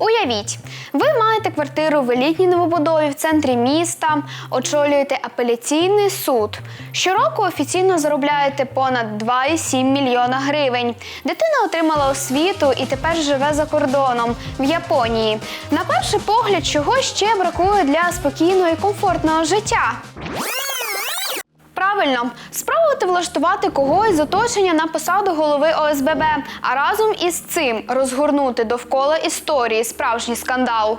Уявіть, ви маєте квартиру в елітній новобудові в центрі міста, очолюєте апеляційний суд. Щороку офіційно заробляєте понад 2,7 мільйона гривень. Дитина отримала освіту і тепер живе за кордоном в Японії. На перший погляд, чого ще бракує для спокійного і комфортного життя? Правильно, спробувати влаштувати когось з оточення на посаду голови ОСББ, а разом із цим розгорнути довкола історії справжній скандал.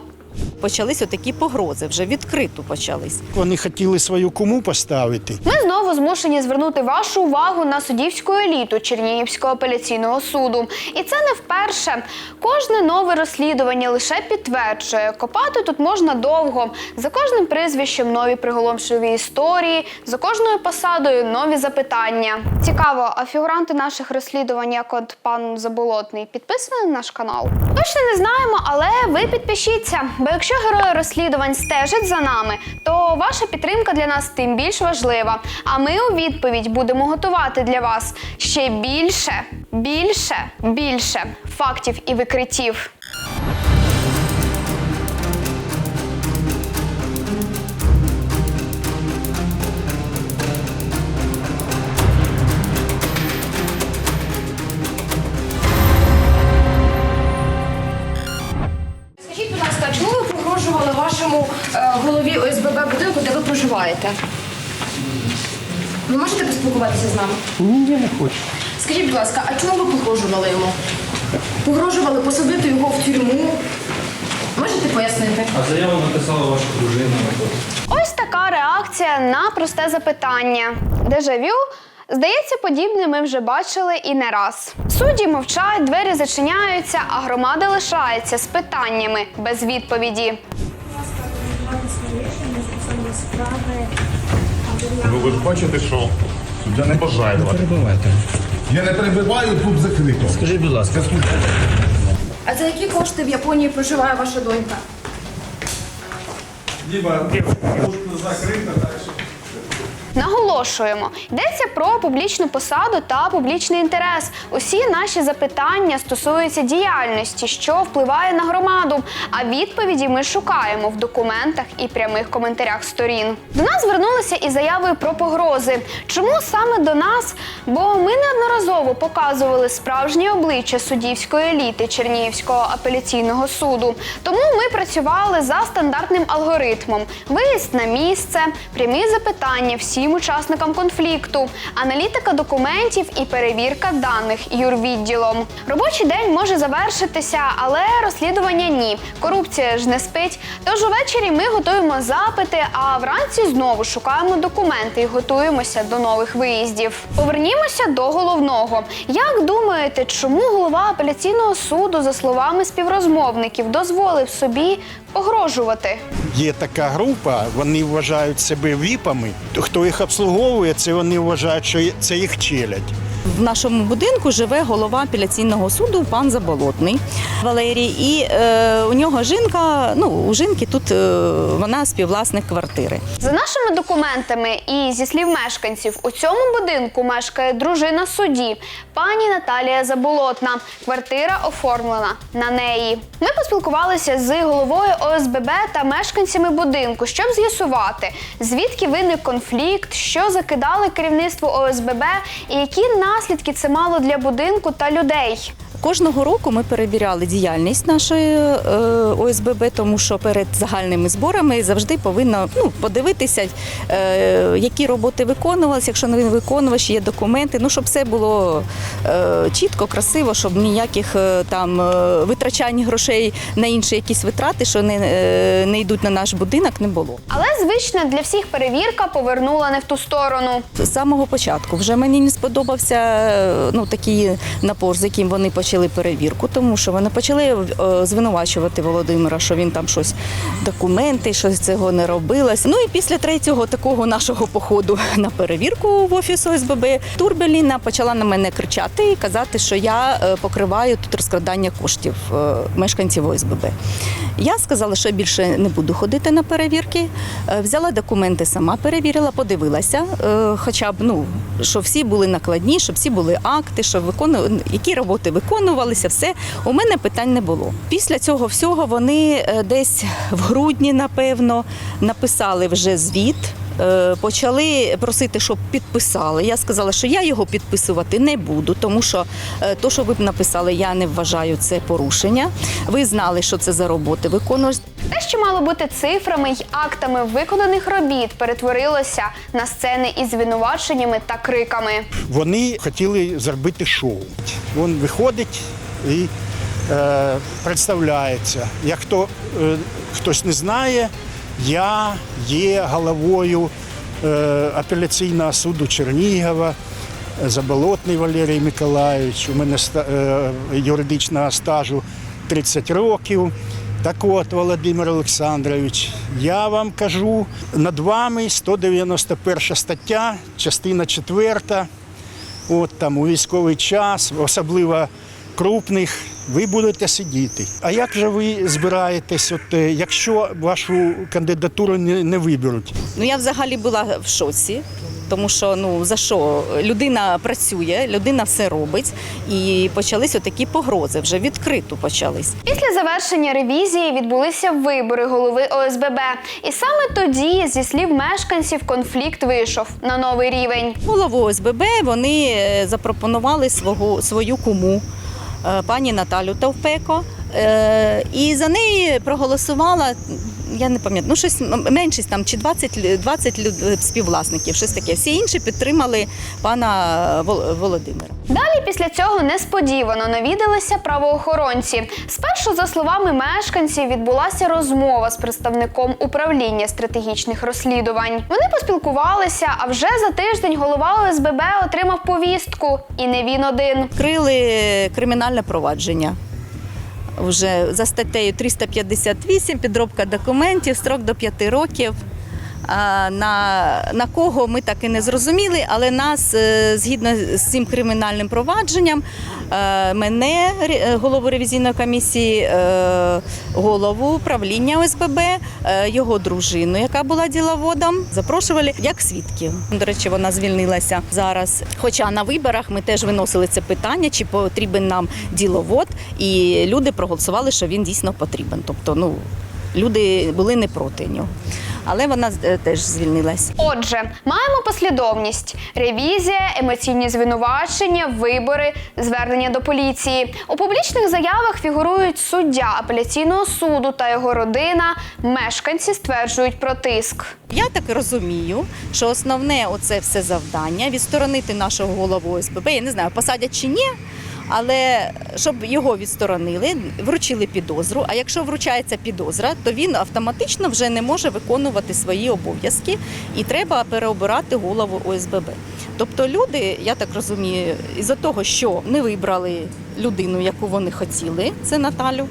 Почались такі погрози, вже відкрито почались. Вони хотіли свою куму поставити. Ми знову змушені звернути вашу увагу на суддівську еліту Чернігівського апеляційного суду. І це не вперше. Кожне нове розслідування лише підтверджує, копати тут можна довго. За кожним прізвищем нові приголомшливі історії, за кожною посадою нові запитання. Цікаво, а фігуранти наших розслідувань, як от пан Заболотний, підписані на наш канал? Точно не знаємо, але ви підпишіться. Бо якщо герої розслідувань стежать за нами, то ваша підтримка для нас тим більш важлива. А ми у відповідь будемо готувати для вас ще більше, більше, більше фактів і викриттів. Можете поспілкуватися з нами? Ні, я не хочу. Скажіть, будь ласка, а чому ви погрожували йому? Погрожували посадити його в тюрму? Можете пояснити? А заяву написала ваша дружина. Ось така реакція на просте запитання. Дежавю. Здається, подібне ми вже бачили і не раз. Судді мовчать, двері зачиняються, а громада лишається з питаннями без відповіді. Ви бачите, що суддя не бажаю. вас. Перебивайте. Я не перебиваю, тут закрито. Скажіть, будь ласка, А за які кошти в Японії проживає ваша донька? Наголошуємо, йдеться про публічну посаду та публічний інтерес. Усі наші запитання стосуються діяльності, що впливає на громаду. А відповіді ми шукаємо в документах і прямих коментарях сторін. До нас звернулися із заявою про погрози. Чому саме до нас? Бо ми показували справжнє обличчя суддівської еліти Чернігівського апеляційного суду. Тому ми працювали за стандартним алгоритмом: виїзд на місце, прямі запитання всім учасникам конфлікту, аналітика документів і перевірка даних юрвідділом. Робочий день може завершитися, але розслідування ні. Корупція ж не спить. Тож увечері ми готуємо запити, а вранці знову шукаємо документи і готуємося до нових виїздів. Повернімося до головного. Як думаєте, чому голова апеляційного суду, за словами співрозмовників, дозволив собі погрожувати? Є така група, вони вважають себе віпами. Хто їх обслуговує, це вони вважають, що це їх челядь. В нашому будинку живе голова апеляційного суду пан Заболотний Валерій. І е, у нього жінка, ну у жінки тут е, вона співвласник квартири. За нашими документами і зі слів мешканців, у цьому будинку мешкає дружина судді, пані Наталія Заболотна. Квартира оформлена на неї. Ми поспілкувалися з головою ОСББ та мешканцями будинку, щоб з'ясувати, звідки виник конфлікт, що закидали керівництво ОСББ і які наслідки це мало для будинку та людей. Кожного року ми перевіряли діяльність нашої е, ОСББ, тому що перед загальними зборами завжди повинно ну, подивитися, е, які роботи виконувалися, якщо не виконувач, є документи. Ну щоб все було е, чітко, красиво, щоб ніяких там витрачань грошей на інші якісь витрати, що не, не йдуть на наш будинок, не було. Але звична для всіх перевірка повернула не в ту сторону. З самого початку вже мені не сподобався ну, такий напор, з яким вони почали перевірку, тому що вони почали е, звинувачувати Володимира, що він там щось документи, що цього не робилось. Ну і після третього такого нашого походу на перевірку в офіс ОСББ Турбеліна почала на мене кричати і казати, що я е, покриваю тут розкрадання коштів е, мешканців ОСББ. Я сказала, що більше не буду ходити на перевірки. Взяла документи, сама перевірила, подивилася, хоча б ну, що всі були накладні, щоб всі були акти, що викону... які роботи виконували. Виконувалися, все у мене питань не було. Після цього всього вони е, десь в грудні, напевно, написали вже звіт. Е, Почали просити, щоб підписали. Я сказала, що я його підписувати не буду, тому що е, то, що ви б написали, я не вважаю це порушення. Ви знали, що це за роботи виконуєш. Те, що мало бути цифрами й актами виконаних робіт, перетворилося на сцени із звинуваченнями та криками. Вони хотіли зробити шоу. Він виходить і е, представляється. Як хто, е, хтось не знає, я є головою е, апеляційного суду Чернігова. Заболотний Валерій Миколаївич. У мене е, юридичного стажу 30 років. Так от, Володимир Олександрович, я вам кажу, над вами 191 стаття, частина 4. От там у військовий час, особливо крупних, ви будете сидіти. А як же ви збираєтесь, от, е, якщо вашу кандидатуру не, не виберуть? Ну я взагалі була в шоці, тому що ну за що людина працює, людина все робить, і почались отакі погрози. Вже відкрито почались. Після завершення ревізії відбулися вибори голови ОСББ. І саме тоді, зі слів мешканців, конфлікт вийшов на новий рівень. Голову ОСББ вони е, запропонували свого свою куму, пані Наталю Товпеко. Е, І за неї проголосувала. Я не пам'ятаю, ну щось меншість там чи 20, лю- 20 лю- співвласників, щось таке. Всі інші підтримали пана Вол- Володимира. Далі після цього несподівано навідалися правоохоронці. Спершу, за словами мешканців, відбулася розмова з представником управління стратегічних розслідувань. Вони поспілкувалися, а вже за тиждень голова ОСББ отримав повістку, і не він один. Відкрили кримінальне провадження. Вже за статтею 358 підробка документів, строк до 5 років. На, на кого ми так і не зрозуміли, але нас е, згідно з цим кримінальним провадженням, е, мене, голову ревізійної комісії, е, голову управління ОСББ, е, його дружину, яка була діловодом, запрошували як свідків. До речі, вона звільнилася зараз. Хоча на виборах ми теж виносили це питання, чи потрібен нам діловод, і люди проголосували, що він дійсно потрібен. Тобто, ну люди були не проти нього. Але вона е, теж звільнилась. Отже, маємо послідовність: ревізія, емоційні звинувачення, вибори, звернення до поліції. У публічних заявах фігурують суддя апеляційного суду та його родина. Мешканці стверджують про тиск. Я так розумію, що основне оце все завдання відсторонити нашого голову ОСББ. Я не знаю, посадять чи ні. Але щоб його відсторонили, вручили підозру. А якщо вручається підозра, то він автоматично вже не може виконувати свої обов'язки і треба переобирати голову ОСББ. Тобто люди, я так розумію, із-за того, що не вибрали людину, яку вони хотіли, це Наталю.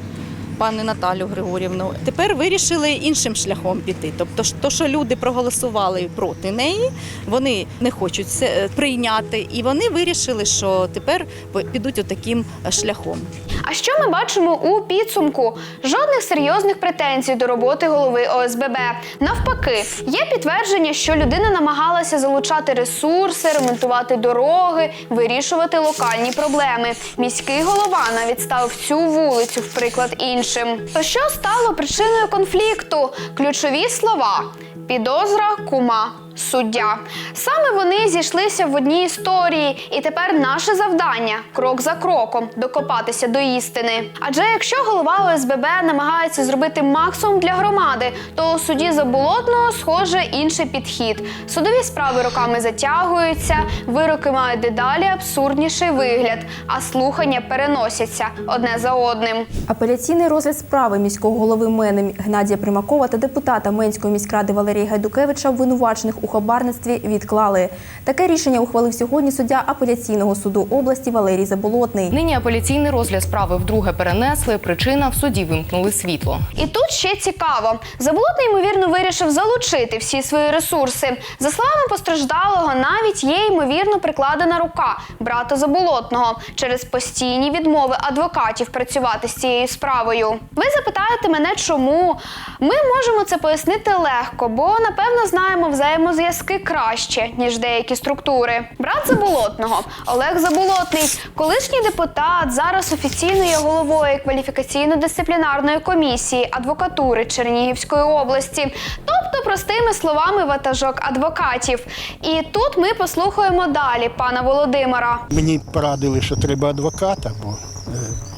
Пані Наталю Григорівну, тепер вирішили іншим шляхом піти. Тобто, то, що люди проголосували проти неї, вони не хочуть це е, прийняти, і вони вирішили, що тепер підуть отаким е, шляхом. А що ми бачимо у підсумку? Жодних серйозних претензій до роботи голови ОСББ. Навпаки, є підтвердження, що людина намагалася залучати ресурси, ремонтувати дороги, вирішувати локальні проблеми. Міський голова навіть ставив цю вулицю в приклад іншим. То що стало причиною конфлікту? Ключові слова: підозра, кума. Суддя саме вони зійшлися в одній історії, і тепер наше завдання крок за кроком докопатися до істини. Адже якщо голова ОСББ намагається зробити максимум для громади, то у суді заболотного схоже інший підхід. Судові справи роками затягуються, вироки мають дедалі абсурдніший вигляд, а слухання переносяться одне за одним. Апеляційний розгляд справи міського голови Мени Геннадія Примакова та депутата Менської міськради Валерія Гайдукевича, обвинувачених у хабарництві, відклали. Таке рішення ухвалив сьогодні суддя апеляційного суду області Валерій Заболотний. Нині апеляційний розгляд справи вдруге перенесли. Причина в суді вимкнули світло. І тут ще цікаво. Заболотний, ймовірно, вирішив залучити всі свої ресурси. За словами постраждалого, навіть є ймовірно прикладена рука брата Заболотного через постійні відмови адвокатів працювати з цією справою. Ви запитаєте мене, чому? Ми можемо це пояснити легко, бо напевно знаємо взаємозв'язок зв'язки краще, ніж деякі структури. Брат Заболотного Олег Заболотний, колишній депутат, зараз офіційно є головою кваліфікаційно-дисциплінарної комісії адвокатури Чернігівської області, тобто, простими словами, ватажок адвокатів. І тут ми послухаємо далі пана Володимира. Мені порадили, що треба адвоката, бо е,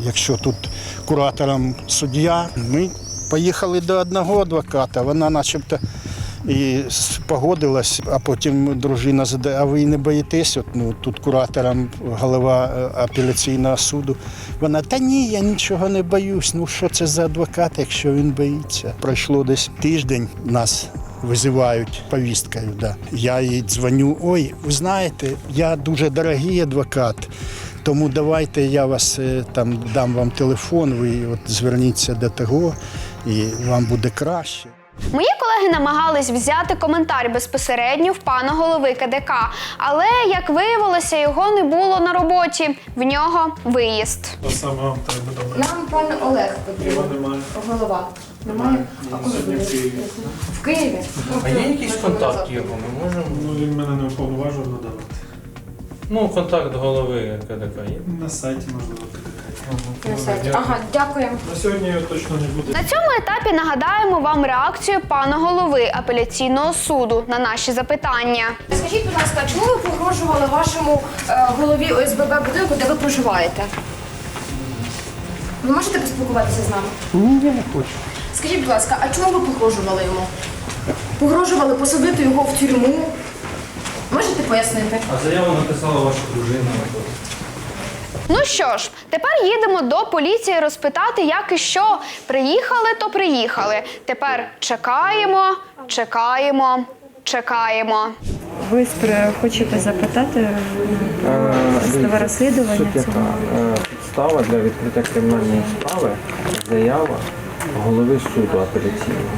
якщо тут куратором суддя, ми поїхали до одного адвоката, вона начебто і погодилась, а потім дружина задає, а ви не боїтесь? От, ну, тут куратором голова е, апеляційного суду. Вона, та ні, я нічого не боюсь. Ну що це за адвокат, якщо він боїться? Пройшло десь тиждень нас визивають повісткою. Да. Я їй дзвоню. Ой, ви знаєте, я дуже дорогий адвокат. Тому давайте я вас е, там дам вам телефон, ви от зверніться до того, і вам буде краще. Мої колеги намагались взяти коментар безпосередньо в пана голови КДК, але як виявилося, його не було на роботі. В нього виїзд. Саме вам треба добре. Нам пан Олег Його потрібен. немає. Голова. Немає? А коли Сьогодні буде? в Києві. В Києві? А є якийсь контакт його? Ми можемо. Ну він мене не уповноважив надавати. Ну, контакт голови КДК є. На сайті можливо На сайті. Ага, дякуємо. На сьогодні точно не буде. На цьому етапі нагадаємо вам реакцію пана голови апеляційного суду на наші запитання. Скажіть, будь ласка, чому ви погрожували вашому е, голові ОСББ будинку, де ви проживаєте? Ви можете поспілкуватися з нами? Ні, я не хочу. Скажіть, будь ласка, а чому ви погрожували йому? Погрожували посадити його в тюрму? Можете пояснити? А заяву написала ваша дружина. Ну що ж, тепер їдемо до поліції розпитати, як і що. Приїхали, то приїхали. Тепер чекаємо, чекаємо, чекаємо. Ви спри- хочете запитати судове розслідування Суть цього? Е, Підстава для відкриття кримінальної справи заява голови суду апеляційного.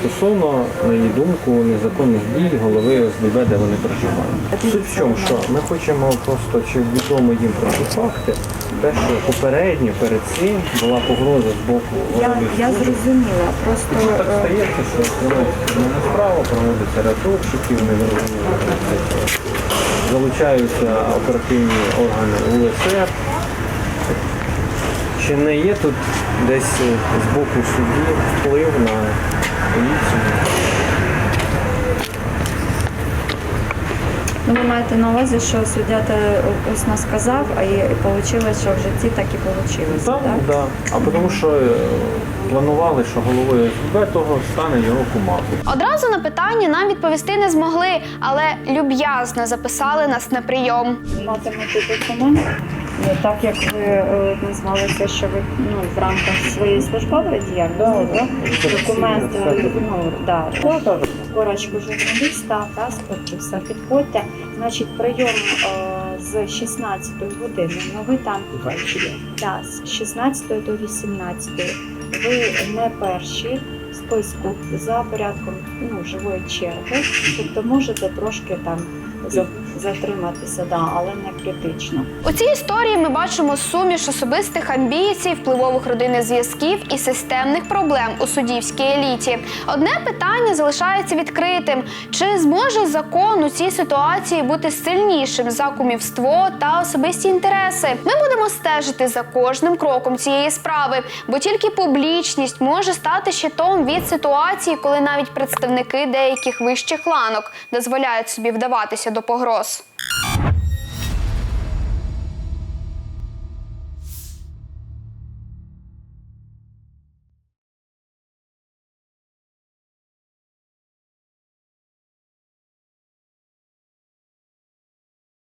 Стосовно, на її думку, незаконних дій голови ОСББ, де вони проживають. Суть в чому, що ми хочемо просто, чи відомо їм про ці факти, те, що попередньо перед цим була погроза з боку Я, голови я суду. зрозуміла. Просто Чому так е, стається, що проводиться справа, проводиться ряд обшуків, незрозуміло. Залучаються оперативні органи УСР. Чи не є тут десь е, з боку судді вплив на поліцію? ну, ви маєте на увазі, що суддя те усно сказав, а і вийшло, що в житті так і вийшло. Так, Так? да. А тому що е, планували, що головою СБ того стане його кума. Одразу на питання нам відповісти не змогли, але люб'язно записали нас на прийом. Матимете документ, так як ви е, назвалися, що ви ну, в рамках своєї службової діяльності, да? документ, е, ну, да, корочку журналіста, паспорт, все підходьте. Значить, прийом е, з 16 години, ну ви там да, з 16 до 18. Ви не перші в списку за порядком ну, живої черги, тобто можете трошки там затриматися, да, але не критично. У цій історії ми бачимо суміш особистих амбіцій, впливових родинних зв'язків і системних проблем у суддівській еліті. Одне питання залишається відкритим: чи зможе закон у цій ситуації бути сильнішим за кумівство та особисті інтереси? Ми будемо стежити за кожним кроком цієї справи, бо тільки публічність може стати щитом від ситуації, коли навіть представники деяких вищих ланок дозволяють собі вдаватися до погроз. Adiós.